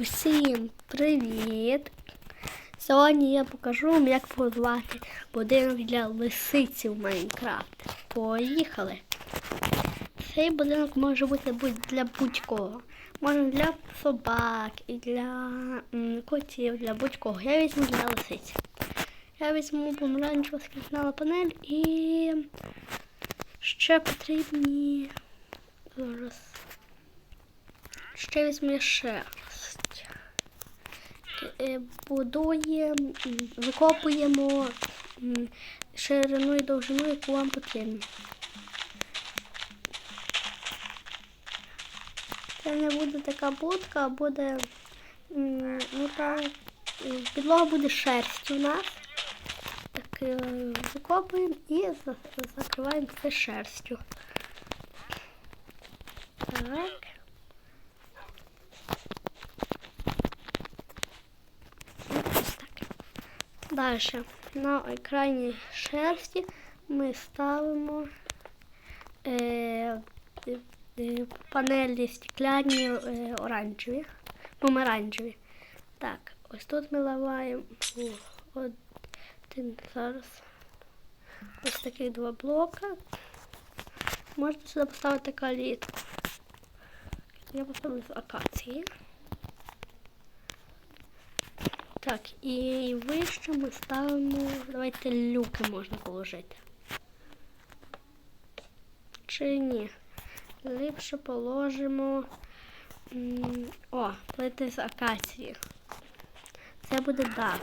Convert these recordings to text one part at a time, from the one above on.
Усім привіт! Сьогодні я покажу вам, як побудувати будинок для лисиці в Майнкрафт. Поїхали! Цей будинок може бути для будь-кого. Можна для собак і для котів, для будь-кого. Я візьму для лисиці. Я візьму помаранчеву скляна панель і ще потрібні. Ще візьму шерсть. Е, Будуємо, викопуємо ширину і довжину, яку вам потрібно. Це не буде така будка, а буде ну так, е, підлога буде шерсть у нас. Так е, викопуємо і закриваємо це шерстю. Так. Ось так. Далі на екрані шерсті ми ставимо е, е, е, панелі стекляні е, оранжеві, помаранчеві. Так, ось тут ми ламаємо о, один зараз. Ось такі два блока. Можна сюди поставити калітку. Я поставлю з акації. Так, і вище ми ставимо. Давайте люки можна положити. Чи ні? Ліпше положимо. О, плити з акації. Це буде дах.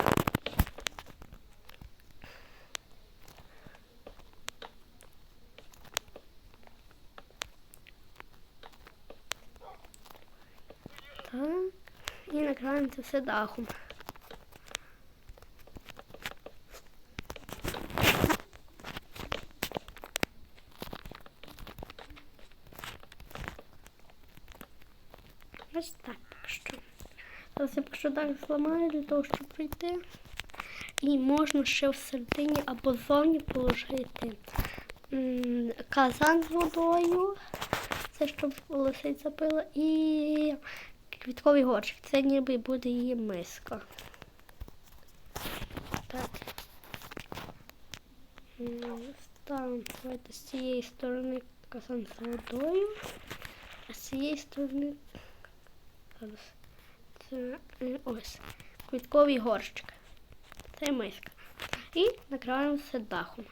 Так. І накриваємо це все дахом. Ось так поки що. Зараз я поки що так зламаю для того, щоб пройти. І можна ще всередині або ззовні положити казан з водою. Це щоб лисиця пила. І квітковий горщик. Це ніби буде її миска. Так. Ставимо з цієї сторони казан з водою, а з цієї сторони. Це е, ось квітковий горщик. Це миска. І накриваємо все дахом.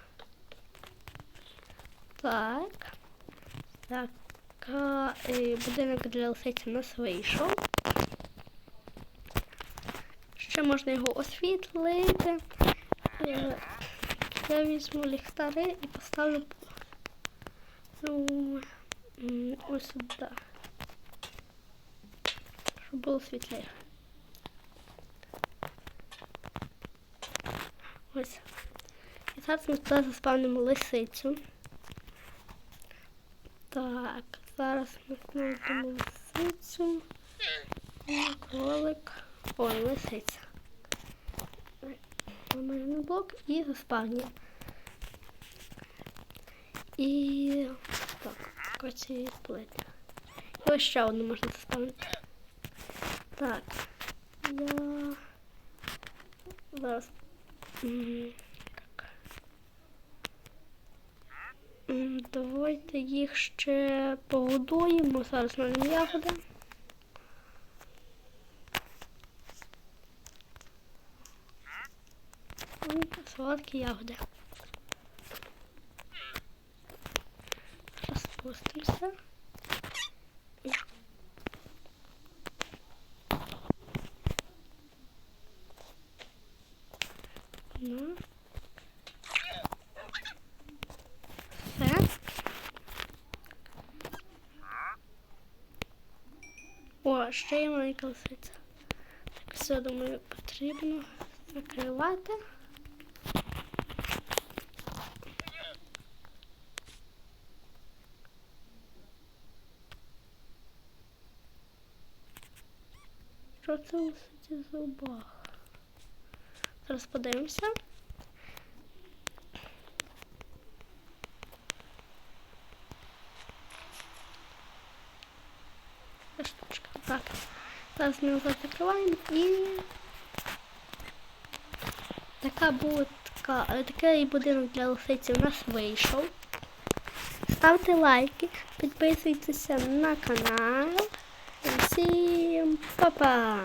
Так. Так. е, Будинок для лисиці у нас вийшов. Ще можна його освітлити. Е, Я візьму ліхтари і поставлю ну, ось сюди. Щоб було світліше. Ось. І зараз ми туди заспавнимо лисицю. Так, зараз ми знайдемо лисицю. І Кролик. Ой, лисиця. Ламаємо блок і заспавнюємо. І так, оці плити. І ось ще одну можна заспавнити. Так. Я зараз. Так. Давайте їх ще погодуємо. Зараз на ягоди. М, Солодкі ягоди. Розпустимося. Ну. Все. О, ще є маленька лисиця. Так, все, думаю, потрібно закривати. Що це лисиці в зубах? Зараз подивимося. Штучка. Так. Зараз ми його закриваємо і така буде така, е, такий будинок для лисиці у нас вийшов. Ставте лайки, підписуйтеся на канал. Всім па-па!